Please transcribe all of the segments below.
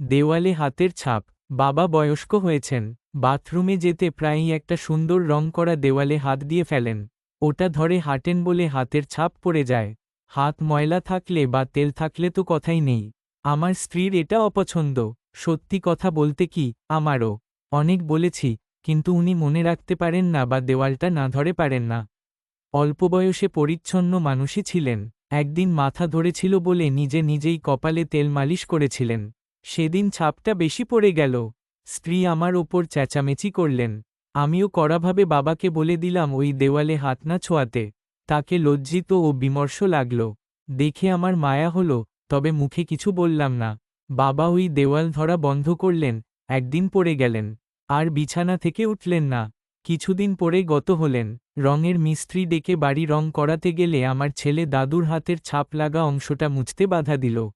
দেওয়ালে হাতের ছাপ। বাবা বয়স্ক হয়েছেন। বাথরুমে যেতে প্রায়ই একটা সুন্দর রং করা দেওয়ালে হাত দিয়ে ফেলেন। ওটা ধরে হাঁটেন বলে হাতের ছাপ পড়ে যায়। হাত ময়লা থাকলে বা তেল থাকলে তো কথাই নেই। আমার স্ত্রীর এটা অপছন্দ। সত্যি কথা বলতে কি, আমারও। অনেক বলেছি, কিন্তু উনি মনে রাখতে পারেন না বা দেওয়ালটা না ধরে পারেন না। অল্প বয়সে পরিচ্ছন্ন মানুষই ছিলেন। একদিন মাথা ধরেছিল বলে নিজে নিজেই কপালে তেল মালিশ করেছিলেন। সেদিন ছাপটা বেশি পড়ে গেল। স্ত্রী আমার ওপর চেঁচামেচি করলেন। আমিও কড়াভাবে বাবাকে বলে দিলাম ওই দেওয়ালে হাত না ছোঁয়াতে। তাকে লজ্জিত ও বিমর্ষ লাগল। দেখে আমার মায়া হল, তবে মুখে কিছু বললাম না। বাবা ওই দেওয়াল ধরা বন্ধ করলেন, একদিন পড়ে গেলেন। আর বিছানা থেকে উঠলেন না। কিছুদিন পরে গত হলেন। রঙের মিস্ত্রি ডেকে বাড়ি রং করাতে গেলে আমার ছেলে দাদুর হাতের ছাপ লাগা অংশটা মুছতে বাধা দিল।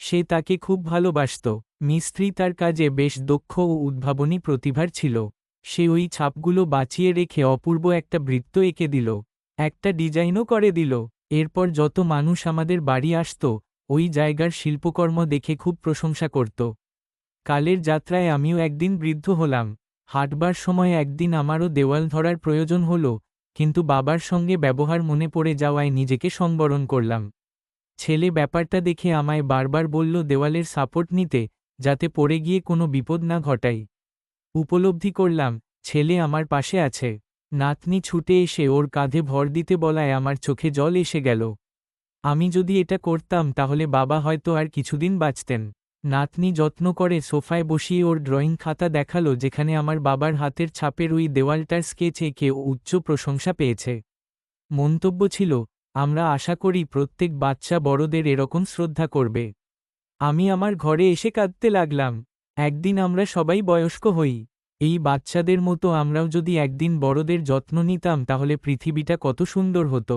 সে তাকে খুব ভালোবাসত। মিস্ত্রি তার কাজে বেশ দক্ষ ও উদ্ভাবনী প্রতিভার ছিল। সে ওই ছাপগুলো বাঁচিয়ে রেখে অপূর্ব একটা বৃত্ত এঁকে দিল, একটা ডিজাইনও করে দিল। এরপর যত মানুষ আমাদের বাড়ি আসত, ওই জায়গার শিল্পকর্ম দেখে খুব প্রশংসা করত। কালের যাত্রায় আমিও একদিন বৃদ্ধ হলাম। হাঁটবার সময় একদিন আমারও দেওয়াল ধরার প্রয়োজন হল, কিন্তু বাবার সঙ্গে ব্যবহার মনে পড়ে যাওয়ায় নিজেকে সংবরণ করলাম। ছেলে ব্যাপারটা দেখে আমায় বারবার বলল, দেওয়ালের সাপোর্ট নিতে, যাতে পড়ে গিয়ে কোনো বিপদ না ঘটাই উপলব্ধি করলাম, ছেলে আমার পাশে আছে। নাতনি ছুটে এসে ওর কাঁধে ভর দিতে বলায় আমার চোখে জল এসে গেল। আমি যদি এটা করতাম, তাহলে বাবা হয়তো আর কিছুদিন বাঁচতেন। নাতনি যত্ন করে সোফায় বসিয়ে ওর ড্রয়িং খাতা দেখাল, যেখানে আমার বাবার হাতের ছাপের ওই দেওয়ালটার স্কেচ এঁকে উচ্চ প্রশংসা পেয়েছে। মন্তব্য ছিল আমরা আশা করি প্রত্যেক বাচ্চা বড়দের এরকম শ্রদ্ধা করবে। আমি আমার ঘরে এসে কাঁদতে লাগলাম। একদিন আমরা সবাই বয়স্ক হই। এই বাচ্চাদের মতো আমরাও যদি একদিন বড়দের যত্ন নিতাম তাহলে পৃথিবীটা কত সুন্দর হতো।